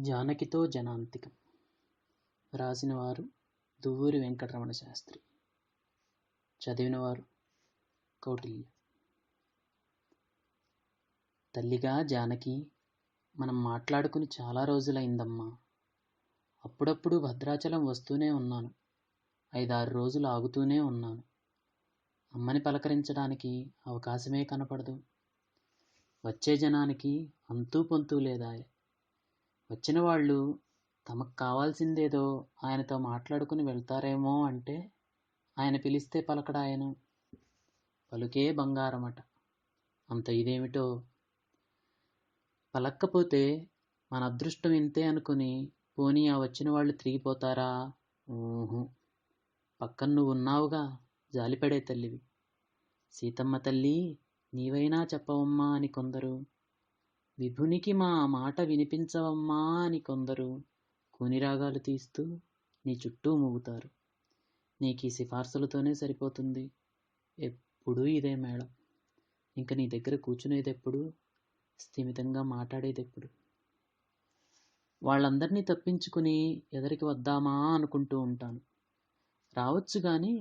జానకితో జనాంతికం. రాసినవారు దువ్వూరి వెంకటరమణ శాస్త్రి. చదివినవారు కౌటిల్య. తల్లిగా జానకి మనం మాట్లాడుకుని చాలా రోజులైందమ్మా. అప్పుడప్పుడు భద్రాచలం వస్తూనే ఉన్నాను. ఐదారు రోజులు ఆగుతూనే ఉన్నాను. అమ్మని పలకరించడానికి అవకాశమే కనపడదు. వచ్చే జనానికి అంతూ పొంతూ లేదాయే. వచ్చిన వాళ్ళు తమకు కావాల్సిందేదో ఆయనతో మాట్లాడుకుని వెళ్తారేమో అంటే ఆయన పిలిస్తే పలకడాయను పలుకే బంగారమట. అంత ఇదేమిటో? పలక్కపోతే మన అదృష్టం ఇంతే అనుకుని పోనీ ఆ వచ్చిన వాళ్ళు తిరిగిపోతారా? ఊహు. పక్కన నువ్వు ఉన్నావుగా. జాలిపడే తల్లివి. సీతమ్మ తల్లి నీవైనా చెప్పవమ్మా అని కొందరు విభునికి మా మాట వినిపించవమ్మా అని కొందరు కూనిరాగాలు తీస్తూ నీ చుట్టూ మూగుతారు. నీకు ఈ సిఫార్సులతోనే సరిపోతుంది. ఎప్పుడూ ఇదే మేడం ఇంక నీ దగ్గర కూర్చునేది ఎప్పుడు స్థిమితంగా మాట్లాడేది ఎప్పుడు వాళ్ళందరినీ తప్పించుకుని ఎదరికి వద్దామా అనుకుంటూ ఉంటాను. రావచ్చు కానీ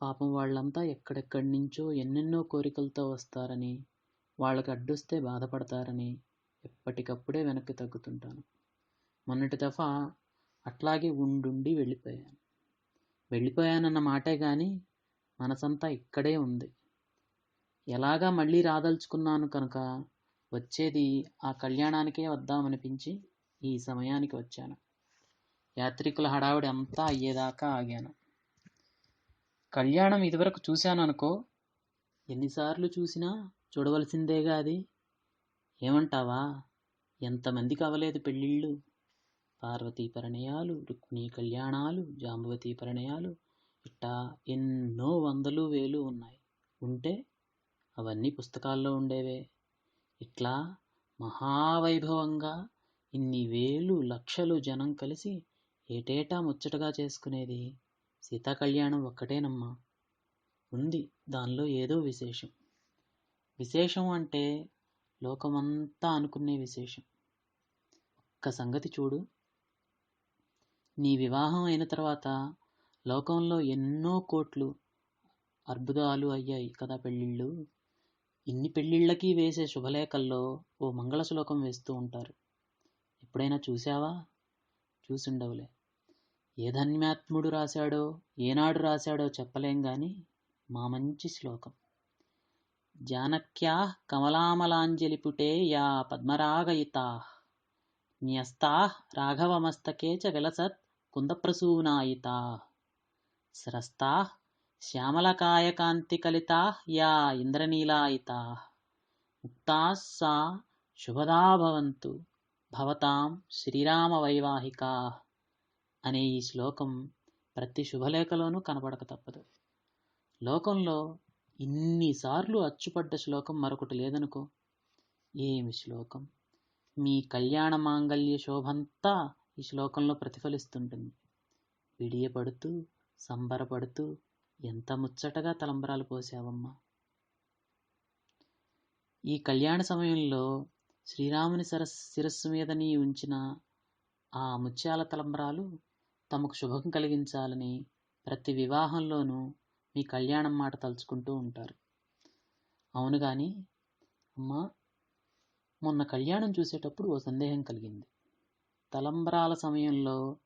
పాపం వాళ్ళంతా ఎక్కడెక్కడి నుంచో ఎన్నెన్నో కోరికలతో వస్తారని వాళ్ళకి అడ్డొస్తే బాధపడతారని ఎప్పటికప్పుడే వెనక్కి తగ్గుతుంటాను. మొన్నటి దఫా అట్లాగే ఉండుండి వెళ్ళిపోయాను. వెళ్ళిపోయానన్న మాటే కానీ మనసంతా ఇక్కడే ఉంది. ఎలాగా మళ్ళీ రాదలుచుకున్నాను కనుక వచ్చేది ఆ కళ్యాణానికే వద్దామనిపించి ఈ సమయానికి వచ్చాను. యాత్రికుల హడావిడి అంతా అయ్యేదాకా ఆగాను. కళ్యాణం ఇదివరకు చూశాను అనుకో ఎన్నిసార్లు చూసినా చూడవలసిందేగా అది. ఏమంటావా? ఎంతమందికి కావలేదు పెళ్ళిళ్ళు. పార్వతీ పరిణయాలు రుక్మిణీ కళ్యాణాలు జాంబవతి పరిణయాలు. ఇట్టా ఎన్నో వందలు వేలు ఉన్నాయి. ఉంటే అవన్నీ పుస్తకాల్లో ఉండేవే. ఇట్లా మహావైభవంగా ఇన్ని వేలు లక్షలు జనం కలిసి ఏటేటా ముచ్చటగా చేసుకునేది. సీతా కళ్యాణం ఒక్కటేనమ్మా. ఉంది దానిలో ఏదో విశేషం. విశేషం అంటే లోకమంతా అనుకునే విశేషం. ఒక్క సంగతి చూడు. నీ వివాహం అయిన తర్వాత లోకంలో ఎన్నో కోట్లు అర్బుదాలు అయ్యాయి కదా పెళ్ళిళ్ళు. ఇన్ని పెళ్ళిళ్ళకి వేసే శుభలేఖల్లో ఓ మంగళ శ్లోకం వేస్తూ ఉంటారు. ఎప్పుడైనా చూసావా చూసుండవులే. ఏ ధన్యాత్ముడు రాశాడో ఏనాడు రాశాడో చెప్పలేం కానీ మా మంచి శ్లోకం. జానక్యా కమలామలాంజలిపుటే యా పద్మరాగయితా న్యస్తా రాఘవమస్తకే చ విలసత్ కుందప్రసూనాయితా స్రస్తా శ్యామలకాయకాంతికలితా యా ఇంద్రనీలాయితా ముక్తా సా శుభదా భవంతు భవతాం శ్రీరామ వైవాహికా అనే ఈ శ్లోకం ప్రతి శుభలేఖలోనూ కనపడక తప్పదు। లోకంలో ఇన్నిసార్లు అచ్చుపడ్డ శ్లోకం మరొకటి లేదనుకో? ఏమి శ్లోకం? మీ కళ్యాణ మాంగళ్య శోభంతా ఈ శ్లోకంలో ప్రతిఫలిస్తుంటుంది. విడియపడుతూ సంబరపడుతూ ఎంత ముచ్చటగా తలంబరాలు పోసావమ్మా ఈ కళ్యాణ సమయంలో శ్రీరాముని సరస్ శిరస్సు మీద నీ ఉంచిన ఆ ముత్యాల తలంబరాలు తమకు శుభం కలిగించాలని ప్రతి వివాహంలోనూ మీ కళ్యాణం మాట తలుచుకుంటూ ఉంటారు. అవును కానీ అమ్మా మొన్న కళ్యాణం చూసేటప్పుడు ఓ సందేహం కలిగింది. తలంబరాల సమయంలో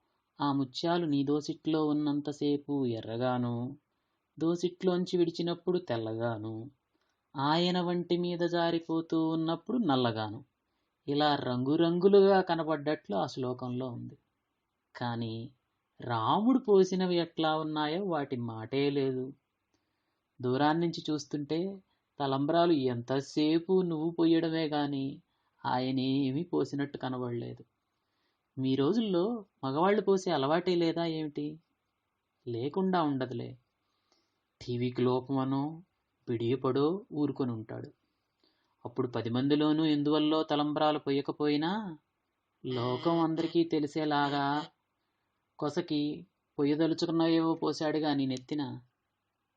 ఆ ముత్యాలు నీ దోసిట్లో ఉన్నంతసేపు ఎర్రగాను దోసిట్లోంచి విడిచినప్పుడు తెల్లగాను ఆయన వంటి మీద జారిపోతూ ఉన్నప్పుడు నల్లగాను. ఇలా రంగురంగులుగా కనపడ్డట్లు ఆ శ్లోకంలో ఉంది. కానీ రాముడు పోసినవి ఎట్లా ఉన్నాయో వాటి మాటే లేదు. దూరాన్నించి చూస్తుంటే తలంబ్రాలు ఎంతసేపు నువ్వు పోయడమే గాని ఆయనేమీ పోసినట్టు కనబడలేదు. మీ రోజుల్లో మగవాళ్ళు పోసే అలవాటే లేదా ఏమిటి? లేకుండా ఉండదులే. టీవీకి లోపమనో పిడియపడో ఊరుకొని ఉంటాడు. అప్పుడు పది మందిలోనూ ఎందువల్లో తలంబ్రాలు పొయ్యకపోయినా లోకం అందరికీ తెలిసేలాగా కొసకి పొయ్యదలుచుకున్నవేవో పోశాడు గాని నెత్తిన.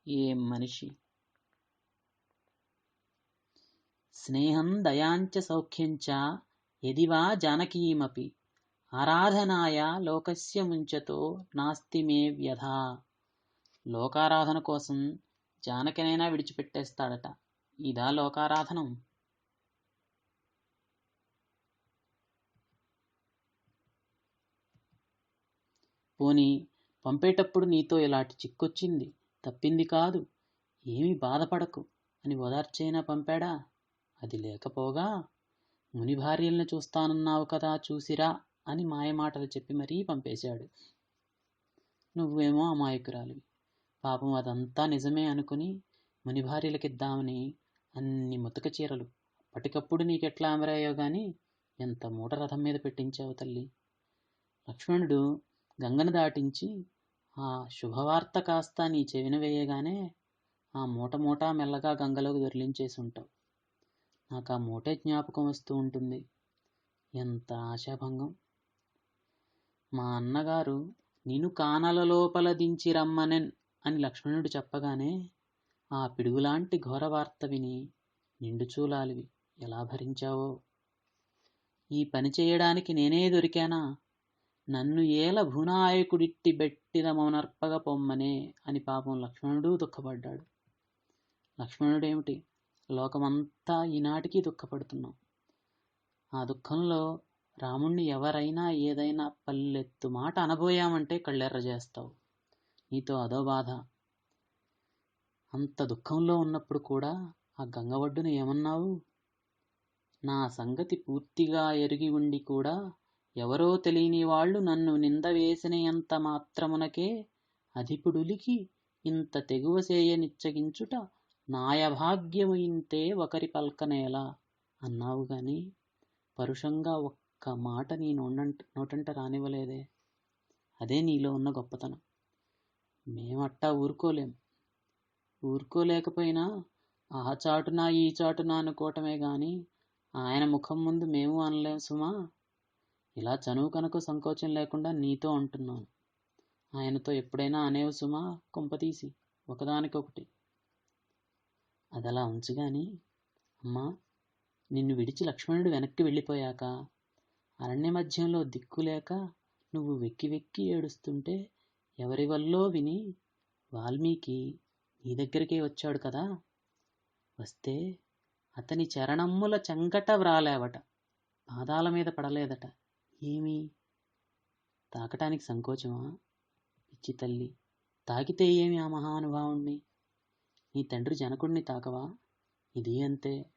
ఏం మనిషి? స్నేహం దయాంచ సౌఖ్యంచ ఎదివా జానకీమపి ఆరాధనాయ లోకస్య ముంచతో నాస్తి మే వ్యధ. లోకారాధన కోసం జానకినైనా విడిచిపెట్టేస్తాడట. ఇదా లోకారాధనం. పోనీ పంపేటప్పుడు నీతో ఇలాంటి చిక్కొచ్చింది? తప్పింది కాదు. ఏమీ బాధపడకు అని ఓదార్చైనా పంపాడా? అది లేకపోగా? ముని భార్యల్ని చూస్తానన్నావు కదా చూసిరా అని మాయమాటలు చెప్పి మరీ పంపేశాడు. నువ్వేమో అమాయకురాలివి. పాపం అదంతా నిజమే అనుకుని ముని భార్యలకిద్దామని అన్ని ముతక చీరలు. అప్పటికప్పుడు నీకెట్లా అమరాయో గాని? ఎంత మూట రథం మీద పెట్టించావు తల్లి. లక్ష్మణుడు గంగను దాటించి ఆ శుభవార్త కాస్త నీ చెవిన వేయగానే ఆ మూట మూట మెల్లగా గంగలోకి దొరిలించేసి ఉంటావు. నాకు ఆ మూటే జ్ఞాపకం వస్తూ ఉంటుంది. ఎంత ఆశాభంగం. మా అన్నగారు నిన్ను కానల లోపల దించి రమ్మనెన్ అని లక్ష్మణుడు చెప్పగానే ఆ పిడుగులాంటి ఘోర వార్త విని నిండుచూలాలివి ఎలా భరించావో. ఈ పని చేయడానికి నేనే దొరికానా? నన్ను ఏల భూనాయకుడిట్టి బెట్టిన మౌనర్పగ పొమ్మనే అని పాపం లక్ష్మణుడు దుఃఖపడ్డాడు. లక్ష్మణుడేమిటి? లోకమంతా ఈనాటికి దుఃఖపడుతున్నాం. ఆ దుఃఖంలో రాముణ్ణి ఎవరైనా ఏదైనా పల్లెత్తు మాట అనబోయామంటే కళ్ళెర్ర చేస్తావు. నీతో అదో బాధ. అంత దుఃఖంలో ఉన్నప్పుడు కూడా ఆ గంగ ఒడ్డున ఏమన్నావు? నా సంగతి పూర్తిగా ఎరిగి ఉండి కూడా ఎవరో తెలియని వాళ్ళు నన్ను నింద వేసినంత మాత్రమునకే అధిపుడులికి ఇంత తెగువ చేయనిచ్చగించుట నాయభాగ్యము ఇంతే ఒకరి పల్కనేలా అన్నావు గాని పరుషంగా ఒక్క మాట నీ నోటంట నోటంట రానివ్వలేదే. అదే నీలో ఉన్న గొప్పతనం. మేమట్టా ఊరుకోలేం. ఊరుకోలేకపోయినా ఆ చాటునా ఈ చాటున అనుకోవటమే గాని ఆయన ముఖం ముందు మేము అనలేం సుమా. ఇలా చనువు కనుక సంకోచం లేకుండా నీతో అంటున్నాను ఆయనతో ఎప్పుడైనా అనేవు సుమా కుంపతీసి ఒకదానికొకటి. అదలా ఉంచుగాని అమ్మా నిన్ను విడిచి లక్ష్మణుడు వెనక్కి వెళ్ళిపోయాక అరణ్య మధ్యంలో దిక్కులేక నువ్వు వెక్కి వెక్కి ఏడుస్తుంటే ఎవరి వల్లో విని వాల్మీకి నీ దగ్గరికే వచ్చాడు కదా? వస్తే అతని చరణమ్ముల చెంగట వ్రాలేవట పాదాల మీద పడలేదట. ఏమి? తాకటానికి సంకోచమా? పిచ్చి తల్లి. తాకితే ఏమి ఆ మహానుభావుణ్ణి? నీ తండ్రి జనకుణ్ణి తాకవా? ఇది అంతే.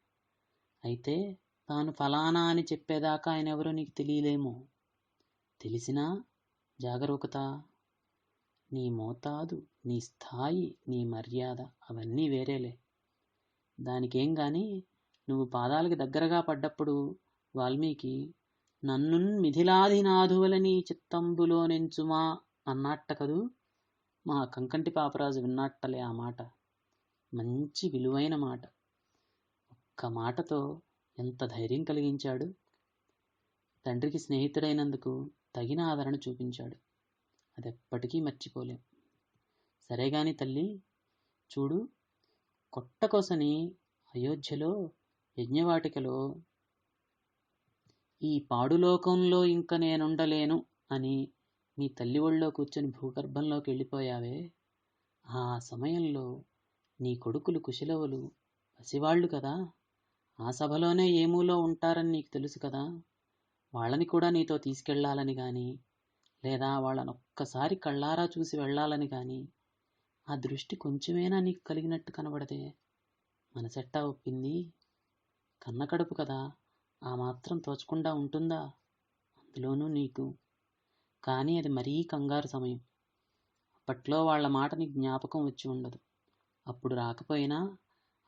అయితే తాను ఫలానా అని చెప్పేదాకా ఆయన ఎవరో నీకు తెలియలేమో. తెలిసినా జాగరూకత. నీ మోతాదు నీ స్థాయి నీ మర్యాద అవన్నీ వేరేలే. దానికేం కానీ నువ్వు పాదాలకి దగ్గరగా పడ్డప్పుడు వాల్మీకి నన్ను మిథిలాధినాథువలని చిత్తంబులో నెంచుమా అన్నట్ట కదూ మా కంకంటి పాపరాజు విన్నట్టలే ఆ మాట. మంచి విలువైన మాట. ఒక్క మాటతో ఎంత ధైర్యం కలిగించాడు? తండ్రికి స్నేహితుడైనందుకు తగిన ఆదరణ చూపించాడు. అది ఎప్పటికీ మర్చిపోలేం. సరే గాని తల్లి చూడు కొట్టకొసని అయోధ్యలో యజ్ఞవాటికలో ఈ పాడులోకంలో ఇంక నేనుండలేను అని నీ తల్లి ఒళ్ళో కూర్చొని భూగర్భంలోకి వెళ్ళిపోయావే. ఆ సమయంలో నీ కొడుకులు కుశలవులు పసివాళ్ళు కదా. ఆ సభలోనే ఏమూలో ఉంటారని నీకు తెలుసు కదా. వాళ్ళని కూడా నీతో తీసుకెళ్ళాలని కానీ లేదా వాళ్ళని ఒక్కసారి కళ్ళారా చూసి వెళ్ళాలని కానీ ఆ దృష్టి కొంచెమైనా నీకు కలిగినట్టు కనబడదే. మనసెట్టా ఒప్పింది? కన్న కడుపు కదా. ఆ మాత్రం తోచకుండా ఉంటుందా? అందులోనూ నీకు. కానీ అది మరీ కంగారు సమయం. అప్పట్లో వాళ్ళ మాటని జ్ఞాపకం వచ్చి ఉండదు. అప్పుడు రాకపోయినా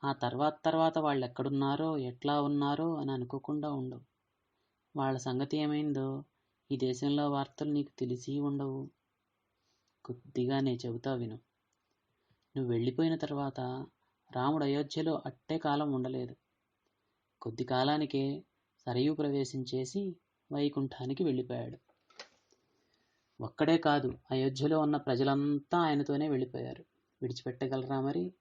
ఆ తర్వాత తర్వాత వాళ్ళు ఎక్కడున్నారో ఎట్లా ఉన్నారో అని అనుకోకుండా ఉండవు. వాళ్ళ సంగతి ఏమైందో ఈ దేశంలో వార్తలు నీకు తెలిసి ఉండవు. కొద్దిగా నే చెబుతా విను. నువ్వు వెళ్ళిపోయిన తర్వాత రాముడు అయోధ్యలో అట్టే కాలం ఉండలేదు. కొద్ది కాలానికే సరయూ ప్రవేశం చేసి వైకుంఠానికి వెళ్ళిపోయాడు. ఒక్కడే కాదు అయోధ్యలో ఉన్న ప్రజలంతా ఆయనతోనే వెళ్ళిపోయారు. విడిచిపెట్టగలరా మరి?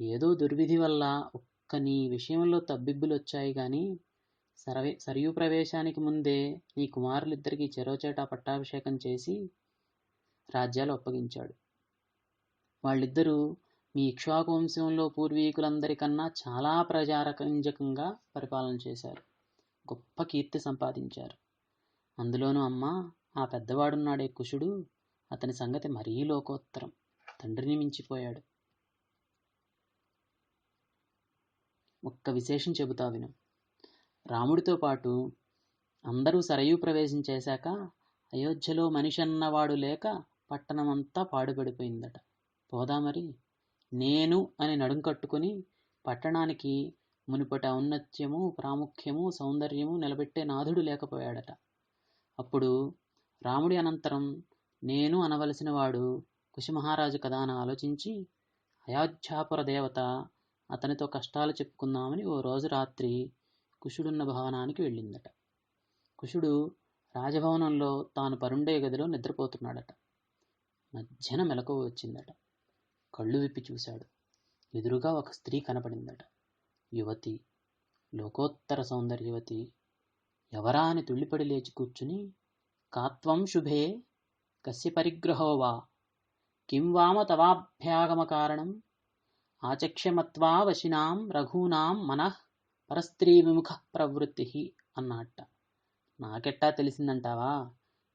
ఏదో దుర్విధి వల్ల ఒక్క నీ విషయంలో తబ్బిబ్బులు వచ్చాయి కానీ సరవే సరియు ప్రవేశానికి ముందే నీ కుమారులిద్దరికీ చెరోచేట పట్టాభిషేకం చేసి రాజ్యాలు అప్పగించాడు. వాళ్ళిద్దరూ మీ ఇక్ష్వాకు వంశంలో పూర్వీకులందరికన్నా చాలా ప్రజారకంజకంగా పరిపాలన చేశారు. గొప్ప కీర్తి సంపాదించారు. అందులోనూ అమ్మ ఆ పెద్దవాడున్నాడే కుషుడు అతని సంగతి మరీ లోకోత్తరం. తండ్రిని మించిపోయాడు. ఒక్క విశేషం చెబుతా విను. రాముడితో పాటు అందరూ సరయూ ప్రవేశం చేశాక అయోధ్యలో మనిషి అన్నవాడు లేక పట్టణమంతా పాడుపడిపోయిందట. పోదా మరి? నేను అని నడుం కట్టుకుని పట్టణానికి మునుపటి ఔన్నత్యము ప్రాముఖ్యము సౌందర్యము నిలబెట్టే నాథుడు లేకపోయాడట. అప్పుడు రాముడి అనంతరం నేను అనవలసిన వాడు కుశమహారాజు కదా అని ఆలోచించి అయోధ్యాపుర దేవత అతనితో కష్టాలు చెప్పుకుందామని ఓ రోజు రాత్రి కుషుడున్న భవనానికి వెళ్ళిందట. కుషుడు రాజభవనంలో తాను పరుండే గదిలో నిద్రపోతున్నాడట. మధ్యన మెలకువ వచ్చిందట. కళ్ళు విప్పి చూశాడు. ఎదురుగా ఒక స్త్రీ కనపడిందట. యువతి లోకోత్తర సౌందర్యవతి ఎవరా అని తుళ్ళిపడి లేచి కూర్చుని కాత్వం శుభే కస్య పరిగ్రహో వా కిం వామ తవాభ్యాగమ కారణం ఆచక్ష్యమత్వా వశినాం రఘూనాం మనః పరస్త్రీ విముఖ ప్రవృత్తి అన్నట్ట. నాకెట్టా తెలిసిందంటావా?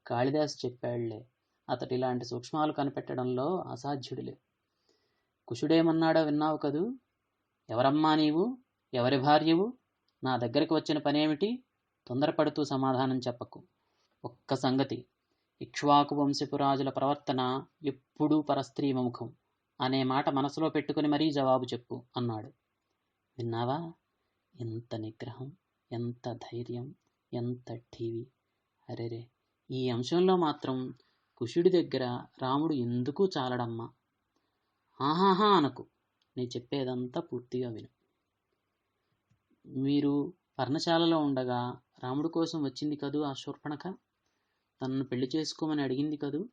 కాళిదాస్ చెప్పాళ్ళే అతడు ఇలాంటి సూక్ష్మాలు కనిపెట్టడంలో అసాధ్యుడిలే. కుషుడేమన్నాడో విన్నావు కదూ? ఎవరమ్మా నీవు? ఎవరి భార్యవు? నా దగ్గరికి వచ్చిన పనేమిటి? తొందరపడుతూ సమాధానం చెప్పకు. ఒక్క సంగతి ఇక్ష్వాకు వంశపు రాజుల ప్రవర్తన ఎప్పుడూ పరస్త్రీ విముఖం అనే మాట మనసులో పెట్టుకుని మరీ జవాబు చెప్పు అన్నాడు. విన్నావా? ఎంత నిగ్రహం ఎంత ధైర్యం ఎంత టీవీ అరెరే! ఈ అంశంలో మాత్రం కుషుడి దగ్గర రాముడు ఎందుకు చాలడమ్మా? ఆహాహా అనకు. నీ చెప్పేదంతా పూర్తిగా విను. మీరు పర్ణశాలలో ఉండగా రాముడు కోసం వచ్చింది కదూ ఆ శూర్పణఖ? తనను పెళ్ళి చేసుకోమని అడిగింది కదూ?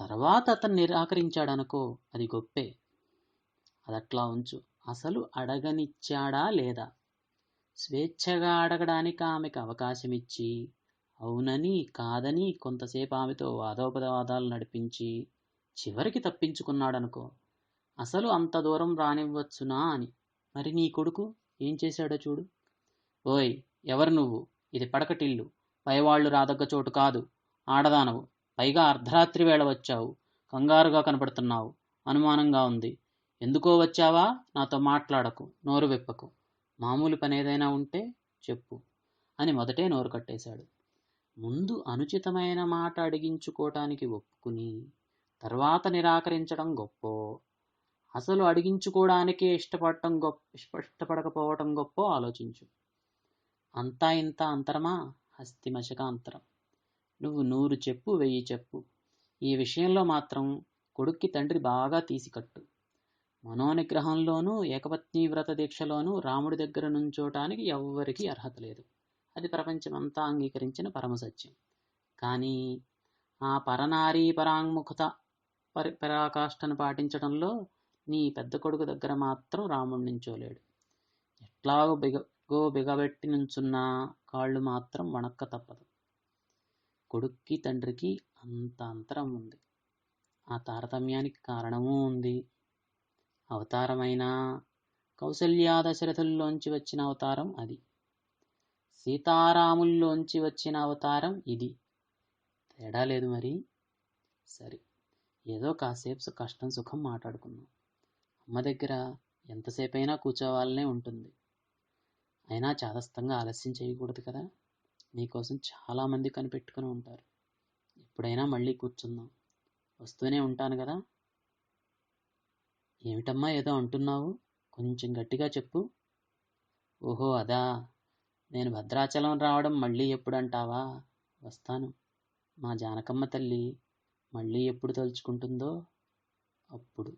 తర్వాత అతను నిరాకరించాడనుకో అది గొప్పే. అదట్లా ఉంచు. అసలు అడగనిచ్చాడా లేదా? స్వేచ్ఛగా అడగడానికి ఆమెకు అవకాశం ఇచ్చి అవునని కాదని కొంతసేపు ఆమెతో వాదోపవాదాలు నడిపించి చివరికి తప్పించుకున్నాడనుకో అసలు అంత దూరం రానివ్వచ్చునా అని. మరి నీ కొడుకు? ఏం చేశాడో చూడు. ఓయ్ ఎవరు నువ్వు? ఇది పడకటిల్లు. పైవాళ్ళు రాదగ్గ చోటు కాదు. ఆడదానవు. పైగా అర్ధరాత్రి వేళ వచ్చావు. కంగారుగా కనపడుతున్నావు. అనుమానంగా ఉంది. ఎందుకో వచ్చావా? నాతో మాట్లాడకు. నోరు విప్పకు. మామూలు పని ఏదైనా ఉంటే చెప్పు అని మొదటే నోరు కట్టేశాడు. ముందు అనుచితమైన మాట అడిగించుకోవటానికి ఒప్పుకుని తర్వాత నిరాకరించడం గొప్ప? అసలు అడిగించుకోవడానికే ఇష్టపడటం గొప్ప ఇష్టపడకపోవటం గొప్ప ఆలోచించు. అంతా ఇంత అంతరమా? హస్తిమశక అంతరం నువ్వు నూరు చెప్పు వెయ్యి చెప్పు. ఈ విషయంలో మాత్రం కొడుక్కి తండ్రి బాగా తీసికట్టు. మనోనిగ్రహంలోనూ ఏకపత్ని వ్రత దీక్షలోనూ రాముడి దగ్గర నుంచోటానికి ఎవ్వరికీ అర్హత లేదు. అది ప్రపంచమంతా అంగీకరించిన పరమసత్యం. కానీ ఆ పరనారీ పరాంగుఖత పరి పరాకాష్ఠను పాటించడంలో నీ పెద్ద కొడుకు దగ్గర మాత్రం రాముడు నించోలేడు ఎట్లాగో బిగో బిగబెట్టి నుంచున్న కాళ్ళు మాత్రం వణక్క తప్పదు. కొడుక్కి తండ్రికి అంత అంతరం ఉంది. ఆ తారతమ్యానికి కారణమూ ఉంది. అవతారమైన కౌసల్యా దశరథుల్లోంచి వచ్చిన అవతారం అది. సీతారాముల్లోంచి వచ్చిన అవతారం ఇది. తేడా లేదు మరి. సరే ఏదో కాసేపు కష్టం సుఖం మాట్లాడుకున్నాం అమ్మ దగ్గర ఎంతసేపైనా కూర్చోవాలనే ఉంటుంది. అయినా చాదస్తంగా ఆలస్యం చేయకూడదు కదా? నీకోసం చాలామంది కనిపెట్టుకుని ఉంటారు. ఎప్పుడైనా మళ్ళీ కూర్చుందాం. వస్తూనే ఉంటాను కదా? ఏమిటమ్మా ఏదో అంటున్నావు? కొంచెం గట్టిగా చెప్పు. ఓహో అదా. నేను భద్రాచలం రావడం మళ్ళీ ఎప్పుడు అంటావా? వస్తాను. మా జానకమ్మ తల్లి మళ్ళీ ఎప్పుడు తలుచుకుంటుందో? అప్పుడు.